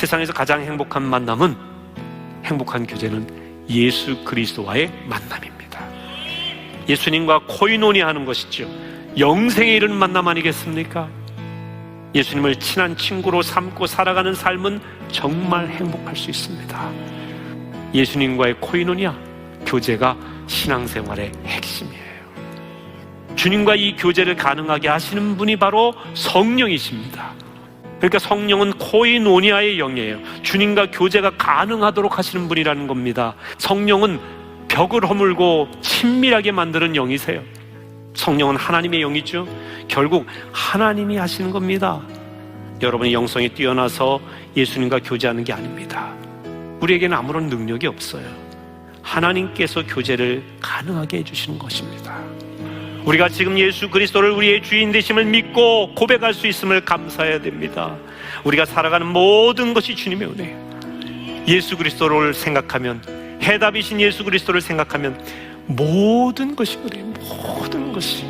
세상에서 가장 행복한 만남은 행복한 교제는 예수 그리스도와의 만남입니다. 예수님과 코이노니 하는 것이죠. 영생에 이르는 만남 아니겠습니까? 예수님을 친한 친구로 삼고 살아가는 삶은 정말 행복할 수 있습니다. 예수님과의 코이노니아 교제가 신앙생활의 핵심이에요. 주님과 이 교제를 가능하게 하시는 분이 바로 성령이십니다. 그러니까 성령은 코이노니아의 영이에요. 주님과 교제가 가능하도록 하시는 분이라는 겁니다. 성령은 벽을 허물고 친밀하게 만드는 영이세요. 성령은 하나님의 영이죠. 결국 하나님이 하시는 겁니다. 여러분의 영성이 뛰어나서 예수님과 교제하는 게 아닙니다. 우리에게는 아무런 능력이 없어요. 하나님께서 교제를 가능하게 해주시는 것입니다. 우리가 지금 예수 그리스도를 우리의 주인 되심을 믿고 고백할 수 있음을 감사해야 됩니다. 우리가 살아가는 모든 것이 주님의 은혜예요. 예수 그리스도를 생각하면 해답이신 예수 그리스도를 생각하면 모든 것이 그래요. 모든 것이